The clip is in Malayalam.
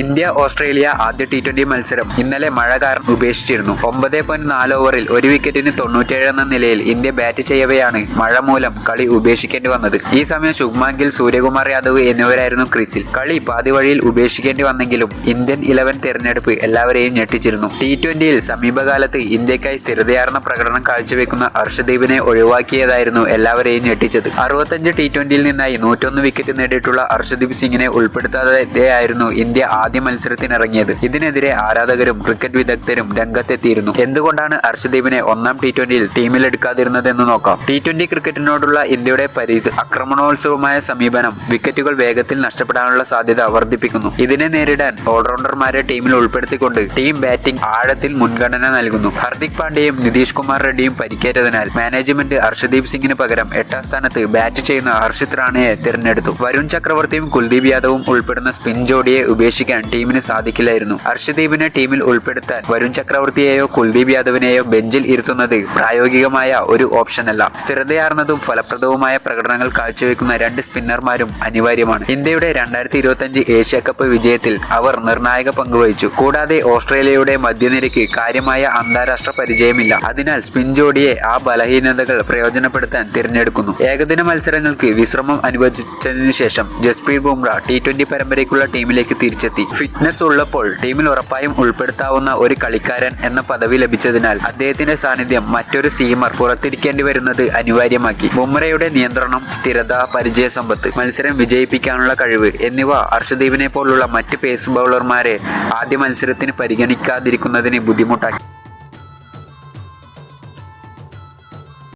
ഇന്ത്യ ഓസ്ട്രേലിയ ആദ്യ ടി ട്വന്റി മത്സരം ഇന്നലെ മഴ കാരണം ഉപേക്ഷിച്ചിരുന്നു. ഒമ്പത് പോയിന്റ് നാല് ഓവറിൽ ഒരു വിക്കറ്റിന് തൊണ്ണൂറ്റേഴ് എന്ന നിലയിൽ ഇന്ത്യ ബാറ്റ് ചെയ്യവെയാണ് മഴ മൂലം കളി ഉപേക്ഷിക്കേണ്ടി വന്നത്. ഈ സമയം ശുഭ്മാൻ ഗിൽ സൂര്യകുമാർ യാദവ് എന്നിവരായിരുന്നു ക്രീസിൽ. കളി പാതി വഴിയിൽ ഉപേക്ഷിക്കേണ്ടി വന്നെങ്കിലും ഇന്ത്യൻ ഇലവൻ തിരഞ്ഞെടുപ്പ് എല്ലാവരെയും ഞെട്ടിച്ചിരുന്നു. ടി ട്വന്റിയിൽ സമീപകാലത്ത് ഇന്ത്യക്കായി സ്ഥിരതയാർന്ന പ്രകടനം കാഴ്ചവെക്കുന്ന ഹർഷദീപിനെ ഒഴിവാക്കിയതായിരുന്നു എല്ലാവരെയും ഞെട്ടിച്ചത്. അറുപത്തഞ്ച് ടി ട്വന്റിയിൽ നിന്നായി നൂറ്റൊന്ന് വിക്കറ്റ് നേടിയിട്ടുള്ള ഹർഷദീപ് സിംഗിനെ ഉൾപ്പെടുത്താതെയായിരുന്നു ഇന്ത്യ ആദ്യ മത്സരത്തിനിറങ്ങിയത്. ഇതിനെതിരെ ആരാധകരും ക്രിക്കറ്റ് വിദഗ്ധരും രംഗത്തെത്തിയിരുന്നു. എന്തുകൊണ്ടാണ് അർഷദീപിനെ ഒന്നാം ടി ട്വന്റിയിൽ ടീമിലെടുക്കാതിരുന്നതെന്ന് നോക്കാം. ടി ട്വന്റി ക്രിക്കറ്റിനോടുള്ള ഇന്ത്യയുടെ പരിധി ആക്രമണോത്സവമായ സമീപനം വിക്കറ്റുകൾ വേഗത്തിൽ നഷ്ടപ്പെടാനുള്ള സാധ്യത വർദ്ധിപ്പിക്കുന്നു. ഇതിനെ നേരിടാൻ ഓൾറൗണ്ടർമാരെ ടീമിൽ ഉൾപ്പെടുത്തിക്കൊണ്ട് ടീം ബാറ്റിംഗ് ആഴത്തിൽ മുൻഗണന നൽകുന്നു. ഹർദിക് പാണ്ഡ്യയും നിതീഷ് കുമാർ റെഡ്ഡിയും പരിക്കേറ്റതിനാൽ മാനേജ്മെന്റ് ഹർഷദീപ് സിംഗിന് പകരം എട്ടാം സ്ഥാനത്ത് ബാറ്റ് ചെയ്യുന്ന ഹർഷിത് റാണയെ തിരഞ്ഞെടുത്തു. വരുൺ ചക്രവർത്തിയും കുൽദീപ് യാദവും ഉൾപ്പെടുന്ന സ്പിൻ ജോഡിയെ ഉപേക്ഷിക്കാൻ ടീമിന് സാധിക്കില്ലായിരുന്നു. ഹർഷദീപിനെ ടീമിൽ ഉൾപ്പെടുത്താൻ വരുൺ ചക്രവർത്തിയെയോ കുൽദീപ് യാദവിനെയോ ബെഞ്ചിൽ ഇരുത്തുന്നത് പ്രായോഗികമായ ഒരു ഓപ്ഷനല്ല. സ്ഥിരതയാർന്നതും ഫലപ്രദവുമായ പ്രകടനങ്ങൾ കാഴ്ചവെക്കുന്ന രണ്ട് സ്പിന്നർമാരും അനിവാര്യമാണ്. ഇന്ത്യയുടെ രണ്ടായിരത്തി ഇരുപത്തിയഞ്ച് ഏഷ്യ കപ്പ് വിജയത്തിൽ അവർ നിർണായക പങ്കുവഹിച്ചു. കൂടാതെ ഓസ്ട്രേലിയയുടെ മധ്യനിരയ്ക്ക് കാര്യമായ അന്താരാഷ്ട്ര പരിചയമില്ല. അതിനാൽ സ്പിൻ ജോഡിയെ ആ ബലഹീനതകൾ പ്രയോജനപ്പെടുത്താൻ തിരഞ്ഞെടുക്കുന്നു. ഏകദിന മത്സരങ്ങൾക്ക് വിശ്രമം അനുവദിച്ചതിനു ശേഷം ജസ്പ്രീത് ബുംറ ടി ട്വന്റി പരമ്പരയ്ക്കുള്ള ടീമിലേക്ക് തിരിച്ചെത്തി. ഫിറ്റ്നസ് ഉള്ളപ്പോൾ ടീമിൽ ഉറപ്പായും ഉൾപ്പെടുത്താവുന്ന ഒരു കളിക്കാരൻ എന്ന പദവി ലഭിച്ചതിനാൽ അദ്ദേഹത്തിന്റെ സാന്നിധ്യം മറ്റൊരു സീമർ പുറത്തിരിക്കേണ്ടി വരുന്നത് അനിവാര്യമാക്കി. ബുംറയുടെ നിയന്ത്രണം സ്ഥിരത പരിചയ സമ്പത്ത് മത്സരം വിജയിപ്പിക്കാനുള്ള കഴിവ് എന്നിവ ഹർഷദീപിനെ പോലുള്ള മറ്റ് പേസ് ബൗളർമാരെ ആദ്യ മത്സരത്തിന് പരിഗണിക്കാതിരിക്കുന്നതിന് ബുദ്ധിമുട്ടാക്കി.